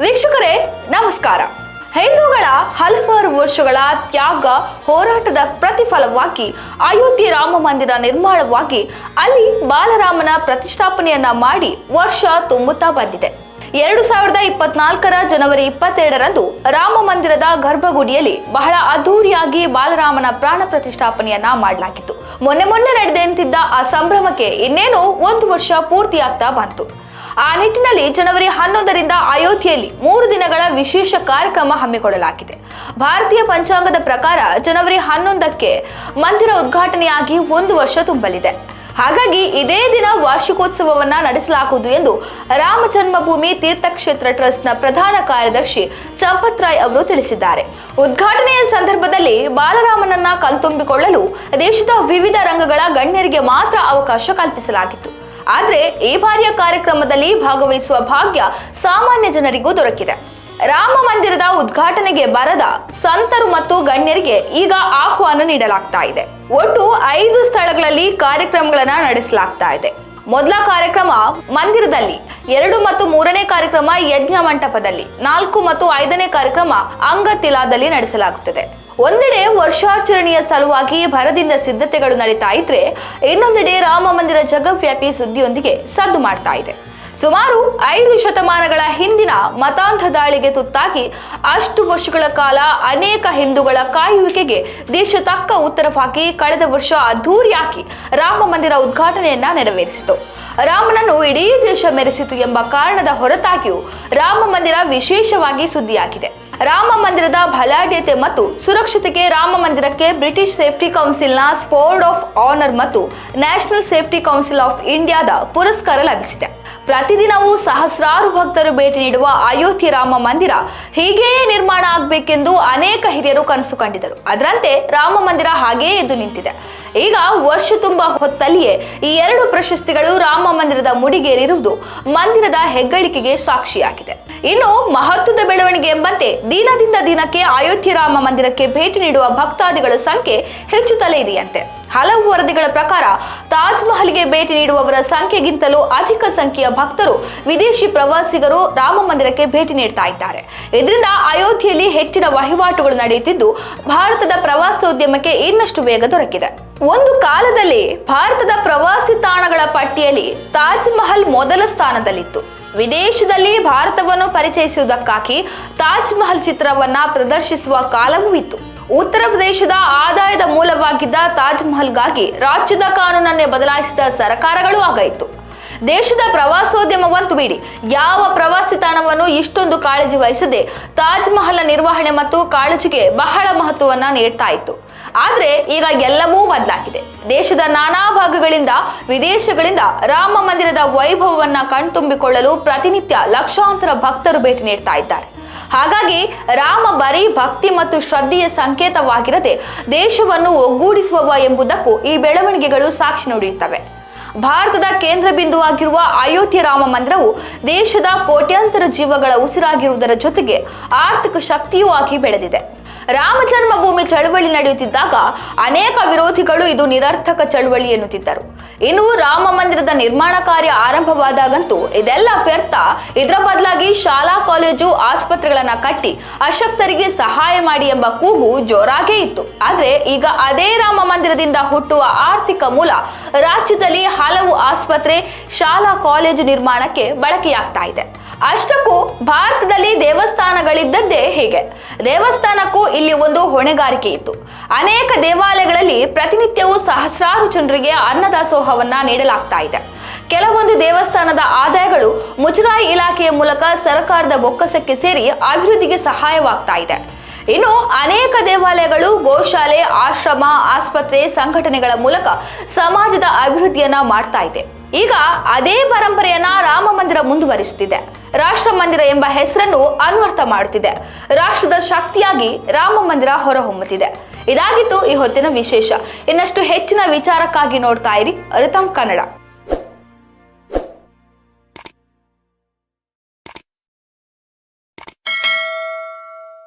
ವೀಕ್ಷಕರೇ, ನಮಸ್ಕಾರ. ಹಿಂದೂಗಳ ಹಲವಾರು ವರ್ಷಗಳ ತ್ಯಾಗ, ಹೋರಾಟದ ಪ್ರತಿಫಲವಾಗಿ ಅಯೋಧ್ಯೆ ರಾಮ ಮಂದಿರ ನಿರ್ಮಾಣವಾಗಿ ಅಲ್ಲಿ ಬಾಲರಾಮನ ಪ್ರತಿಷ್ಠಾಪನೆಯನ್ನ ಮಾಡಿ ವರ್ಷ ತುಂಬುತ್ತಾ ಬಂದಿದೆ. ಎರಡು ಸಾವಿರದ ಇಪ್ಪತ್ನಾಲ್ಕರ ಜನವರಿ ಇಪ್ಪತ್ತೆರಡರಂದು ರಾಮ ಮಂದಿರದ ಗರ್ಭಗುಡಿಯಲ್ಲಿ ಬಹಳ ಅದ್ಧೂರಿಯಾಗಿ ಬಾಲರಾಮನ ಪ್ರಾಣ ಪ್ರತಿಷ್ಠಾಪನೆಯನ್ನ ಮಾಡಲಾಗಿತ್ತು. ಮೊನ್ನೆ ಮೊನ್ನೆ ನಡೆದಂತಿದ್ದ ಆ ಸಂಭ್ರಮಕ್ಕೆ ಇನ್ನೇನು ಒಂದು ವರ್ಷ ಪೂರ್ತಿಯಾಗ್ತಾ ಬಂತು. ಆ ನಿಟ್ಟಿನಲ್ಲಿ ಜನವರಿ ಹನ್ನೊಂದರಿಂದ ಅಯೋಧ್ಯೆಯಲ್ಲಿ ಮೂರು ದಿನಗಳ ವಿಶೇಷ ಕಾರ್ಯಕ್ರಮ ಹಮ್ಮಿಕೊಳ್ಳಲಾಗಿದೆ. ಭಾರತೀಯ ಪಂಚಾಂಗದ ಪ್ರಕಾರ ಜನವರಿ ಹನ್ನೊಂದಕ್ಕೆ ಮಂದಿರ ಉದ್ಘಾಟನೆಯಾಗಿ ಒಂದು ವರ್ಷ ತುಂಬಲಿದೆ. ಹಾಗಾಗಿ ಇದೇ ದಿನ ವಾರ್ಷಿಕೋತ್ಸವವನ್ನ ನಡೆಸಲಾಗುವುದು ಎಂದು ರಾಮ ಜನ್ಮಭೂಮಿ ತೀರ್ಥಕ್ಷೇತ್ರ ಟ್ರಸ್ಟ್ನ ಪ್ರಧಾನ ಕಾರ್ಯದರ್ಶಿ ಚಂಪತ್ ರಾಯ್ ಅವರು ತಿಳಿಸಿದ್ದಾರೆ. ಉದ್ಘಾಟನೆಯ ಸಂದರ್ಭದಲ್ಲಿ ಬಾಲರಾಮನನ್ನ ಕಣ್ತುಂಬಿಕೊಳ್ಳಲು ದೇಶದ ವಿವಿಧ ರಂಗಗಳ ಗಣ್ಯರಿಗೆ ಮಾತ್ರ ಅವಕಾಶ ಕಲ್ಪಿಸಲಾಗಿತ್ತು. ಆದರೆ ಈ ಬಾರಿಯ ಕಾರ್ಯಕ್ರಮದಲ್ಲಿ ಭಾಗವಹಿಸುವ ಭಾಗ್ಯ ಸಾಮಾನ್ಯ ಜನರಿಗೂ ದೊರಕಿದೆ. ರಾಮ ಮಂದಿರದ ಉದ್ಘಾಟನೆಗೆ ಬರದ ಸಂತರು ಮತ್ತು ಗಣ್ಯರಿಗೆ ಈಗ ಆಹ್ವಾನ ನೀಡಲಾಗ್ತಾ ಇದೆ. ಒಟ್ಟು ಐದು ಸ್ಥಳಗಳಲ್ಲಿ ಕಾರ್ಯಕ್ರಮಗಳನ್ನ ನಡೆಸಲಾಗ್ತಾ ಇದೆ. ಮೊದಲ ಕಾರ್ಯಕ್ರಮ ಮಂದಿರದಲ್ಲಿ, ಎರಡು ಮತ್ತು ಮೂರನೇ ಕಾರ್ಯಕ್ರಮ ಯಜ್ಞ ಮಂಟಪದಲ್ಲಿ, ನಾಲ್ಕು ಮತ್ತು ಐದನೇ ಕಾರ್ಯಕ್ರಮ ಅಂಗತಿಲಾದಲ್ಲಿ ನಡೆಸಲಾಗುತ್ತದೆ. ಒಂದೆಡೆ ವರ್ಷಾಚರಣೆಯ ಸಲುವಾಗಿ ಭರದಿಂದ ಸಿದ್ಧತೆಗಳು ನಡೀತಾ ಇದ್ರೆ, ಇನ್ನೊಂದೆಡೆ ರಾಮ ಮಂದಿರ ಜಗವ್ಯಾಪಿ ಸುದ್ದಿಯೊಂದಿಗೆ ಸದ್ದು ಮಾಡ್ತಾ ಇದೆ. ಸುಮಾರು ಐದು ಶತಮಾನಗಳ ಹಿಂದಿನ ಮತಾಂಧ ದಾಳಿಗೆ ತುತ್ತಾಗಿ ಅಷ್ಟು ವರ್ಷಗಳ ಕಾಲ ಅನೇಕ ಹಿಂದೂಗಳ ಕಾಯುವಿಕೆಗೆ ದೇಶ ತಕ್ಕ ಉತ್ತರವಾಗಿ ಕಳೆದ ವರ್ಷ ಅದ್ಧೂರಿಯಾಗಿ ರಾಮ ಮಂದಿರ ಉದ್ಘಾಟನೆಯನ್ನ ನೆರವೇರಿಸಿತು. ರಾಮನನ್ನು ಇಡೀ ದೇಶ ಮೆರೆಸಿತು ಎಂಬ ಕಾರಣದ ಹೊರತಾಗಿಯೂ ರಾಮ ಮಂದಿರ ವಿಶೇಷವಾಗಿ ಸುದ್ದಿಯಾಗಿದೆ. ರಾಮ ಮಂದಿರದ ಬಲಾಢ್ಯತೆ ಮತ್ತು ಸುರಕ್ಷತೆಗೆ ರಾಮ ಮಂದಿರಕ್ಕೆ ಬ್ರಿಟಿಷ್ ಸೇಫ್ಟಿ ಕೌನ್ಸಿಲ್ನ ಸ್ಪೋರ್ಡ್ ಆಫ್ ಆನರ್ ಮತ್ತು ನ್ಯಾಷನಲ್ ಸೇಫ್ಟಿ ಕೌನ್ಸಿಲ್ ಆಫ್ ಇಂಡಿಯಾದ ಪುರಸ್ಕಾರ ಲಭಿಸಿದೆ. ಪ್ರತಿದಿನವೂ ಸಹಸ್ರಾರು ಭಕ್ತರು ಭೇಟಿ ನೀಡುವ ಅಯೋಧ್ಯೆ ರಾಮ ಮಂದಿರ ಹೀಗೆಯೇ ನಿರ್ಮಾಣ ಆಗಬೇಕೆಂದು ಅನೇಕ ಹಿರಿಯರು ಕನಸು ಕಂಡಿದ್ದರು ಅದರಂತೆ ರಾಮ ಮಂದಿರ ಹಾಗೆಯೇ ಎದ್ದು ನಿಂತಿದೆ. ಈಗ ವರ್ಷ ತುಂಬ ಹೊತ್ತಲ್ಲಿಯೇ ಈ ಎರಡು ಪ್ರಶಸ್ತಿಗಳು ರಾಮ ಮಂದಿರದ ಮುಡಿಗೇರಿರುವುದು ಮಂದಿರದ ಹೆಗ್ಗಳಿಕೆಗೆ ಸಾಕ್ಷಿಯಾಗಿದೆ. ಇನ್ನು ಮಹತ್ವದ ಬೆಳವಣಿಗೆ ಎಂಬಂತೆ ದಿನದಿಂದ ದಿನಕ್ಕೆ ಅಯೋಧ್ಯೆ ರಾಮ ಮಂದಿರಕ್ಕೆ ಭೇಟಿ ನೀಡುವ ಭಕ್ತಾದಿಗಳ ಸಂಖ್ಯೆ ಹೆಚ್ಚುತ್ತಲೇ ಇದೆಯಂತೆ. ಹಲವು ವರದಿಗಳ ಪ್ರಕಾರ ತಾಜ್ ಮಹಲ್ಗೆ ಭೇಟಿ ನೀಡುವವರ ಸಂಖ್ಯೆಗಿಂತಲೂ ಅಧಿಕ ಸಂಖ್ಯೆಯ ಭಕ್ತರು ವಿದೇಶಿ ಪ್ರವಾಸಿಗರು ರಾಮ ಮಂದಿರಕ್ಕೆ ಭೇಟಿ ನೀಡ್ತಾ ಇದ್ದಾರೆ. ಇದರಿಂದ ಅಯೋಧ್ಯೆಯಲ್ಲಿ ಹೆಚ್ಚಿನ ವಹಿವಾಟುಗಳು ನಡೆಯುತ್ತಿದ್ದು, ಭಾರತದ ಪ್ರವಾಸೋದ್ಯಮಕ್ಕೆ ಇನ್ನಷ್ಟು ವೇಗ ದೊರಕಿದೆ. ಒಂದು ಕಾಲದಲ್ಲಿ ಭಾರತದ ಪ್ರವಾಸಿ ತಾಣಗಳ ಪಟ್ಟಿಯಲ್ಲಿ ತಾಜ್ ಮಹಲ್ ಮೊದಲ ಸ್ಥಾನದಲ್ಲಿತ್ತು. ವಿದೇಶದಲ್ಲಿ ಭಾರತವನ್ನು ಪರಿಚಯಿಸುವುದಕ್ಕಾಗಿ ತಾಜ್ ಮಹಲ್ ಚಿತ್ರವನ್ನ ಪ್ರದರ್ಶಿಸುವ ಕಾಲವೂ ಇತ್ತು. ಉತ್ತರ ಪ್ರದೇಶದ ಆದಾಯದ ಮೂಲವಾಗಿದ್ದ ತಾಜ್ ಮಹಲ್ಗಾಗಿ ರಾಜ್ಯದ ಕಾನೂನನ್ನೇ ಬದಲಾಯಿಸಿದ ಸರಕಾರಗಳು ಆಗಾಯಿತು ದೇಶದ ಪ್ರವಾಸೋದ್ಯಮವಂತೂ ಬಿಡಿ ಯಾವ ಪ್ರವಾಸಿ ತಾಣವನ್ನು ಇಷ್ಟೊಂದು ಕಾಳಜಿ ವಹಿಸದೆ ತಾಜ್ ಮಹಲ್ನ ನಿರ್ವಹಣೆ ಮತ್ತು ಕಾಳಜಿಗೆ ಬಹಳ ಮಹತ್ವವನ್ನ ನೀಡ್ತಾ ಇತ್ತು. ಆದರೆ ಈಗ ಎಲ್ಲವೂ ಬದಲಾಗಿದೆ. ದೇಶದ ನಾನಾ ಭಾಗಗಳಿಂದ ವಿದೇಶಗಳಿಂದ ರಾಮ ಮಂದಿರದ ವೈಭವವನ್ನ ಕಣ್ತುಂಬಿಕೊಳ್ಳಲು ಪ್ರತಿನಿತ್ಯ ಲಕ್ಷಾಂತರ ಭಕ್ತರು ಭೇಟಿ ನೀಡ್ತಾ ಇದ್ದಾರೆ. ಹಾಗಾಗಿ ರಾಮ ಬರೀ ಭಕ್ತಿ ಮತ್ತು ಶ್ರದ್ಧೆಯ ಸಂಕೇತವಾಗಿರದೆ ದೇಶವನ್ನು ಒಗ್ಗೂಡಿಸುವವ ಎಂಬುದಕ್ಕೂ ಈ ಬೆಳವಣಿಗೆಗಳು ಸಾಕ್ಷಿ ನುಡಿಯುತ್ತವೆ. ಭಾರತದ ಕೇಂದ್ರ ಬಿಂದುವಾಗಿರುವ ಅಯೋಧ್ಯೆ ರಾಮ ಮಂದಿರವು ದೇಶದ ಕೋಟ್ಯಾಂತರ ಜೀವಗಳ ಉಸಿರಾಗಿರುವುದರ ಜೊತೆಗೆ ಆರ್ಥಿಕ ಶಕ್ತಿಯೂ ಆಗಿ ಬೆಳೆದಿದೆ. ರಾಮ ಜನ್ಮಭೂಮಿ ಚಳವಳಿ ನಡೆಯುತ್ತಿದ್ದಾಗ ಅನೇಕ ವಿರೋಧಿಗಳು ಇದು ನಿರರ್ಥಕ ಚಳವಳಿ ಎನ್ನುತ್ತಿದ್ದರು. ಇನ್ನು ರಾಮ ಮಂದಿರದ ನಿರ್ಮಾಣ ಕಾರ್ಯ ಆರಂಭವಾದಾಗಂತೂ ಇದೆಲ್ಲ ವ್ಯರ್ಥ. ಇದರ ಬದಲಾಗಿ ಶಾಲಾ, ಕಾಲೇಜು, ಆಸ್ಪತ್ರೆಗಳನ್ನ ಕಟ್ಟಿ ಅಶಕ್ತರಿಗೆ ಸಹಾಯ ಮಾಡಿ ಎಂಬ ಕೂಗು ಜೋರಾಗೇ ಇತ್ತು. ಆದ್ರೆ ಈಗ ಅದೇ ರಾಮ ಮಂದಿರದಿಂದ ಹುಟ್ಟುವ ಆರ್ಥಿಕ ಮೂಲ ರಾಜ್ಯದಲ್ಲಿ ಹಲವು ಆಸ್ಪತ್ರೆ, ಶಾಲಾ, ಕಾಲೇಜು ನಿರ್ಮಾಣಕ್ಕೆ ಬಳಕೆಯಾಗ್ತಾ ಇದೆ. ಅಷ್ಟಕ್ಕೂ ಭಾರತದಲ್ಲಿ ದೇವಸ್ಥಾನಗಳಿದ್ದದ್ದೇ ಹೀಗೆ? ದೇವಸ್ಥಾನಕ್ಕೂ ಇಲ್ಲಿ ಒಂದು ಹೊಣೆಗಾರಿಕೆ ಇತ್ತು. ಅನೇಕ ದೇವಾಲಯಗಳಲ್ಲಿ ಪ್ರತಿನಿತ್ಯವೂ ಸಹಸ್ರಾರು ಜನರಿಗೆ ಅನ್ನದಾಸೋಹವನ್ನ ನೀಡಲಾಗ್ತಾ ಇದೆ. ಕೆಲವೊಂದು ದೇವಸ್ಥಾನದ ಆದಾಯಗಳು ಮುಜರಾಯಿ ಇಲಾಖೆಯ ಮೂಲಕ ಸರ್ಕಾರದ ಬೊಕ್ಕಸಕ್ಕೆ ಸೇರಿ ಅಭಿವೃದ್ಧಿಗೆ ಸಹಾಯವಾಗ್ತಾ ಇದೆ. ಇನ್ನು ಅನೇಕ ದೇವಾಲಯಗಳು ಗೋಶಾಲೆ, ಆಶ್ರಮ, ಆಸ್ಪತ್ರೆ ಸಂಘಟನೆಗಳ ಮೂಲಕ ಸಮಾಜದ ಅಭಿವೃದ್ಧಿಯನ್ನ ಮಾಡ್ತಾ ಇದೆ. ಈಗ ಅದೇ ಪರಂಪರೆಯನ್ನ ರಾಮ ಮಂದಿರ ಮುಂದುವರಿಸುತ್ತಿದೆ. ರಾಷ್ಟ್ರ ಮಂದಿರ ಎಂಬ ಹೆಸರನ್ನು ಅನ್ವರ್ಥ ಮಾಡುತ್ತಿದೆ. ರಾಷ್ಟ್ರದ ಶಕ್ತಿಯಾಗಿ ರಾಮ ಮಂದಿರ ಹೊರಹೊಮ್ಮುತ್ತಿದೆ. ಇದಾಗಿತ್ತು ಈ ಹೊತ್ತಿನ ವಿಶೇಷ. ಇನ್ನಷ್ಟು ಹೆಚ್ಚಿನ ವಿಚಾರಕ್ಕಾಗಿ ನೋಡ್ತಾ ಇರಿ, ಅರಿತಂ ಕನ್ನಡ.